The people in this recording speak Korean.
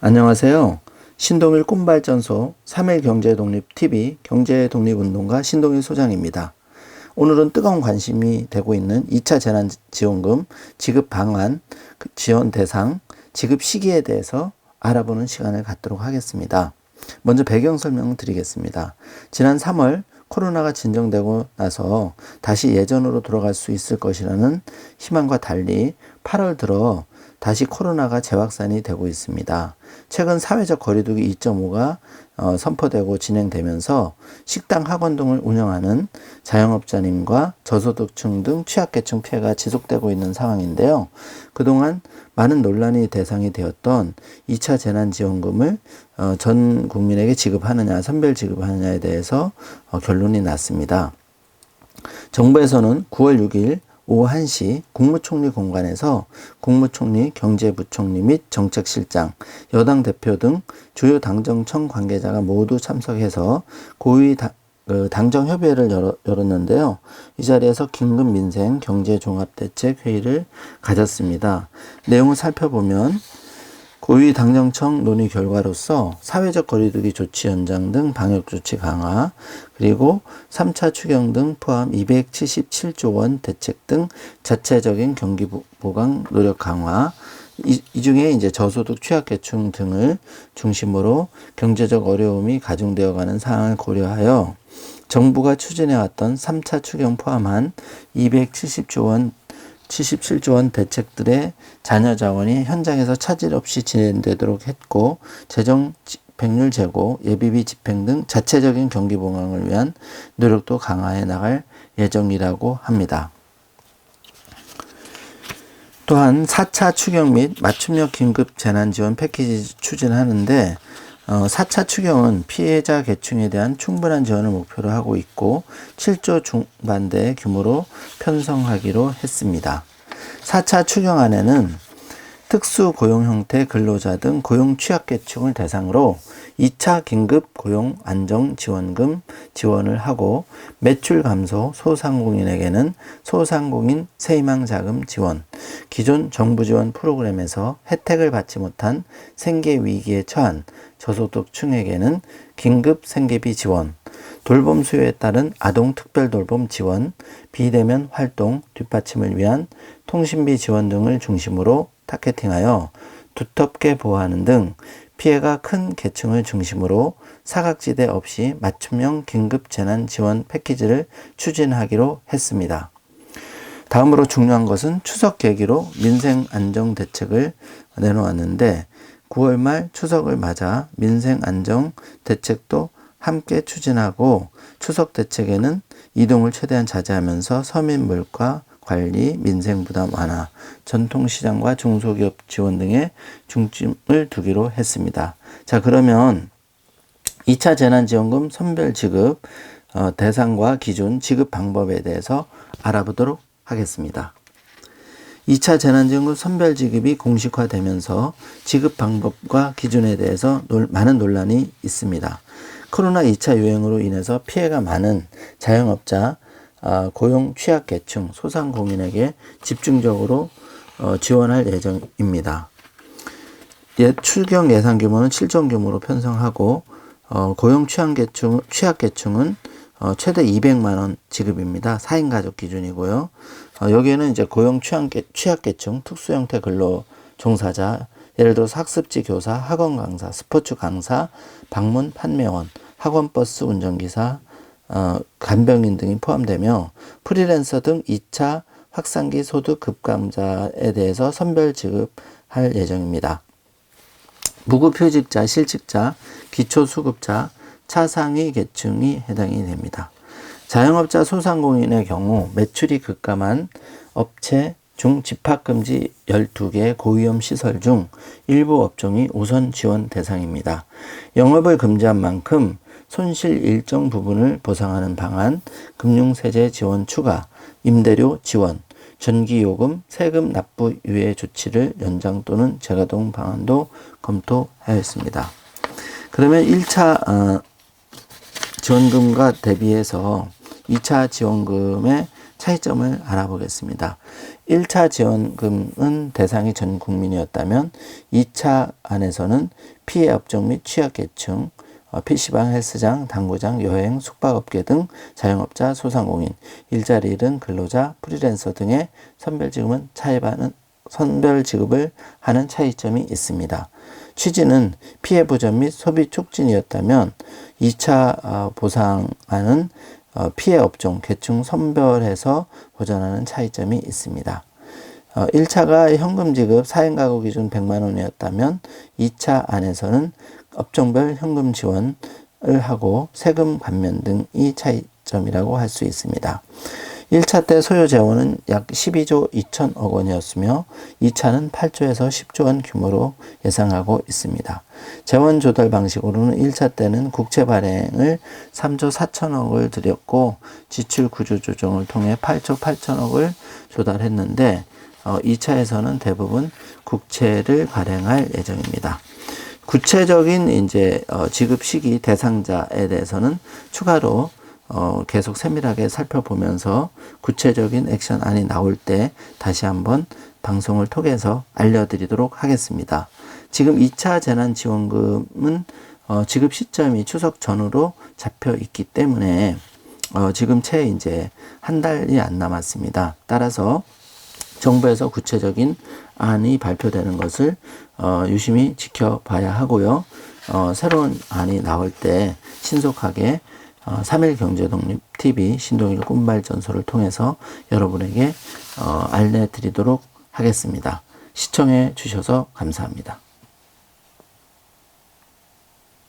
안녕하세요. 신동일 꿈발전소 3일 경제독립TV 경제독립운동가 신동일 소장입니다. 오늘은 뜨거운 관심이 되고 있는 2차 재난지원금 지급 방안, 그 지원 대상, 지급 시기에 대해서 알아보는 시간을 갖도록 하겠습니다. 먼저 배경 설명 드리겠습니다. 지난 3월 코로나가 진정되고 나서 다시 예전으로 돌아갈 수 있을 것이라는 희망과 달리 8월 들어 다시 코로나가 재확산이 되고 있습니다. 최근 사회적 거리두기 2.5가 어, 선포되고 진행되면서 식당, 학원 등을 운영하는 자영업자님과 저소득층 등 취약계층 피해가 지속되고 있는 상황인데요. 그동안 많은 논란이 대상이 되었던 2차 재난지원금을 어, 전 국민에게 지급하느냐, 선별 지급하느냐에 대해서 어, 결론이 났습니다. 정부에서는 9월 6일 오후 1시 국무총리 공간에서 국무총리, 경제부총리 및 정책실장, 여당 대표 등 주요 당정청 관계자가 모두 참석해서 고위 다, 그 당정 협의회를 열어, 열었는데요. 이 자리에서 긴급 민생 경제 종합 대책 회의를 가졌습니다. 내용을 살펴보면 고위 당정청 논의 결과로서 사회적 거리두기 조치 연장 등 방역 조치 강화, 그리고 3차 추경 등 포함 277조 원 대책 등 자체적인 경기 보강 노력 강화, 이, 이 중에 이제 저소득 취약계층 등을 중심으로 경제적 어려움이 가중되어 가는 상황을 고려하여 정부가 추진해왔던 3차 추경 포함한 270조 원 77조 원 대책들의 잔여 자원이 현장에서 차질 없이 진행되도록 했고 재정 백률 제고, 예비비 집행 등 자체적인 경기 봉황을 위한 노력도 강화해 나갈 예정이라고 합니다. 또한 4차 추경 및 맞춤형 긴급 재난지원 패키지 추진하는데 어, 4차 추경은 피해자 계층에 대한 충분한 지원을 목표로 하고 있고 7조 중반대 규모로 편성하기로 했습니다. 4차 추경안에는 특수 고용 형태 근로자 등 고용 취약 계층을 대상으로 2차 긴급 고용 안정 지원금 지원을 하고 매출 감소 소상공인에게는 소상공인 세희망 자금 지원, 기존 정부 지원 프로그램에서 혜택을 받지 못한 생계 위기에 처한 저소득층에게는 긴급 생계비 지원, 돌봄 수요에 따른 아동 특별 돌봄 지원, 비대면 활동 뒷받침을 위한 통신비 지원 등을 중심으로 타겟팅하여 두텁게 보호하는 등 피해가 큰 계층을 중심으로 사각지대 없이 맞춤형 긴급 재난 지원 패키지를 추진하기로 했습니다. 다음으로 중요한 것은 추석 계기로 민생 안정 대책을 내놓았는데 9월 말 추석을 맞아 민생 안정 대책도 함께 추진하고 추석 대책에는 이동을 최대한 자제하면서 서민 물가 관리, 민생 부담 완화, 전통시장과 중소기업 지원 등에 중점을 두기로 했습니다. 자, 그러면 2차 재난지원금 선별 지급 어, 대상과 기준, 지급 방법에 대해서 알아보도록 하겠습니다. 2차 재난지원금 선별 지급이 공식화되면서 지급 방법과 기준에 대해서 놀, 많은 논란이 있습니다. 코로나 2차 유행으로 인해서 피해가 많은 자영업자, 아, 고용 취약계층, 소상공인에게 집중적으로 어, 지원할 예정입니다. 옛 출경 예산 규모는 7조 규모로 편성하고 어, 고용 취약계층, 취약계층은 어, 최대 200만 원 지급입니다. 4인 가족 기준이고요. 어, 여기에는 이제 고용 취약계, 취약계층, 특수 형태 근로 종사자, 예를 들어 학습지 교사, 학원 강사, 스포츠 강사, 방문 판매원, 학원 버스 운전기사, 어, 간병인 등이 포함되며 프리랜서 등 2차 확산기 소득 급감자에 대해서 선별 지급할 예정입니다. 무급휴직자, 실직자, 기초수급자, 차상위 계층이 해당이 됩니다. 자영업자 소상공인의 경우 매출이 급감한 업체 중 집합금지 12개 고위험 시설 중 일부 업종이 우선 지원 대상입니다. 영업을 금지한 만큼 손실 일정 부분을 보상하는 방안, 금융세제 지원 추가, 임대료 지원, 전기요금, 세금 납부 유예 조치를 연장 또는 재가동 방안도 검토하였습니다. 그러면 1차 어, 지원금과 대비해서 2차 지원금의 차이점을 알아보겠습니다. 1차 지원금은 대상이 전 국민이었다면 2차 안에서는 피해 업종 및 취약계층, 어, PC방, 헬스장, 당구장, 여행, 숙박업계 등 자영업자, 소상공인, 일자리 잃은 근로자, 프리랜서 등의 선별 지급은 차이하는 선별 지급을 하는 차이점이 있습니다. 취지는 피해 보전 및 소비 촉진이었다면 2차 어, 보상안은 어, 피해 업종, 계층 선별해서 보전하는 차이점이 있습니다. 어, 1차가 현금 지급 사행 가구 기준 100만 원이었다면 2차 안에서는 업종별 현금 지원을 하고 세금 감면 등이 차이점이라고 할 수 있습니다. 1차 때 소요 재원은 약 12조 2천억 원이었으며 2차는 8조에서 10조 원 규모로 예상하고 있습니다. 재원 조달 방식으로는 1차 때는 국채 발행을 3조 4천억을 들였고 지출 구조 조정을 통해 8조 8천억을 조달했는데 어, 2차에서는 대부분 국채를 발행할 예정입니다. 구체적인 이제 어, 지급 시기 대상자에 대해서는 추가로 어, 계속 세밀하게 살펴보면서 구체적인 액션안이 나올 때 다시 한번 방송을 통해서 알려드리도록 하겠습니다. 지금 2차 재난지원금은 어, 지급 시점이 추석 전후로 잡혀 있기 때문에 어, 지금 채 이제 한 달이 안 남았습니다. 따라서 정부에서 구체적인 안이 발표되는 것을 어, 유심히 지켜봐야 하고요. 어, 새로운 안이 나올 때 신속하게 어, 3일 경제독립 TV 신동일 꿈발전소를 통해서 여러분에게 어, 알려드리도록 하겠습니다. 시청해 주셔서 감사합니다.